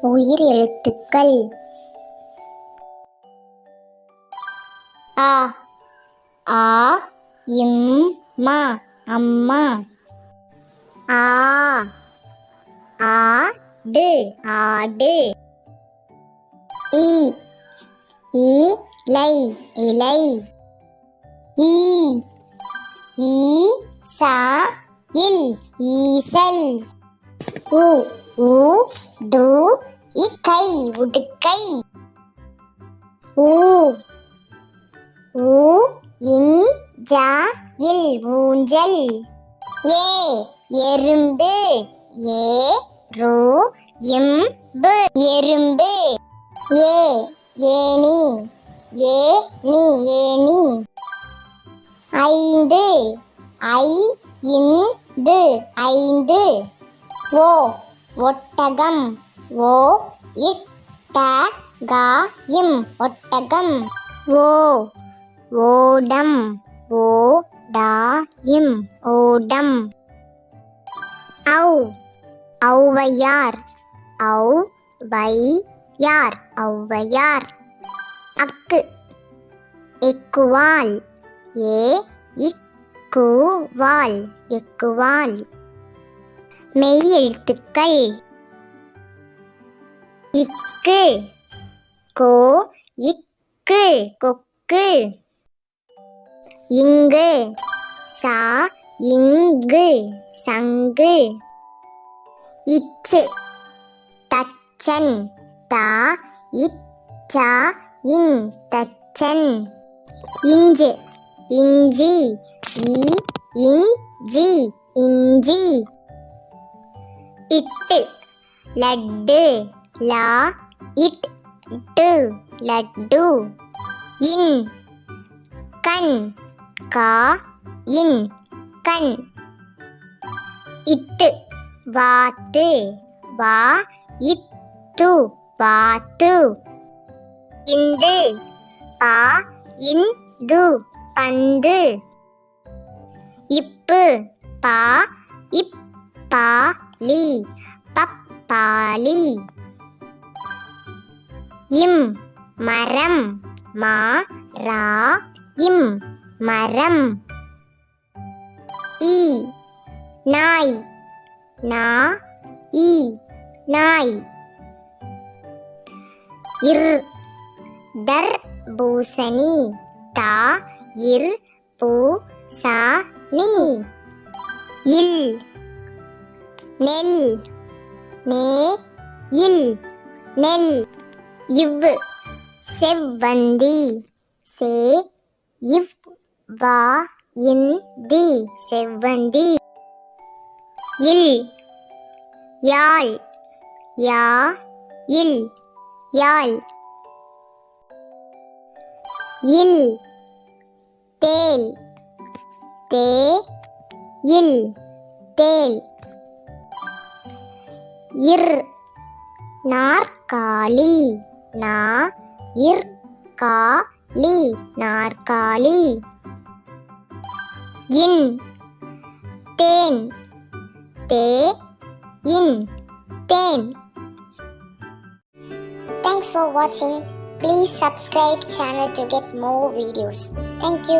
உயிர் எழுத்துக்கள். ஆ ஆ இம் மா அம்மா. ஆ ஆடு ஆடு. இ இலை இலை. ஈ ஈ சா இல் ஈசல். உ உ டு இக்கை உடுக்கை. ஊ ஊ இன் ஜா இல் ஊஞ்சல். ஏ எறும்பு. ஏ ரூ இம் பு. எறும்பு. ஏ ஏனி ஏ நீ ஏனி ஐந்து. ஐ இந்து ஐந்து. ஓ ஒட்டகம். ஓ இட்ட கா இம் ஒட்டகம். ஓ ஓடம். ஓ டா இம் ஓடம். ஔ ஔவையார். ஔ வை யார் ஔவையார். அக்கு எக்குவால் ஏ இக்குவால் எக்குவால் மெய் எழுத்துக்கள் இக்கு கோ இக்கு கொக்கு இங்கு சா இங்கு சங்கு இச்சு தச்சன் தா இச்சா இன் தச்சன் இஞ்சு இஞ்சி இ இஞ்சி இஞ்சி இட்டு. லட்டு. லா. இட். டு. லட்டு. இன். கண். கா. இன். கண். இட்டு. வாத்து. வா. இத்து. வாத்து. இந்து. பா. இந்து. பந்து. இப்பு. பா. இப்பா இப்பாலி பப்பாளி இம் மரம் மா ரா இம் மரம். ஈ நாய் நா ஈ நாய். இர் தர் பூசணி தா இர் பூ சா நீ. இல் நெல் நே இல் நெல் இவ் செவ்வந்தி சே இவ் வா இன் தி செவ்வந்தி. இல் யாழ் யா இல் யாழ் இல் தேல் தே இல் தேல். இர் நாற்காலி நா இர் காலி நாற்காலி இன் தேன் தே இன் தேன் Thanks for watching. Please subscribe channel to get more videos. Thank you.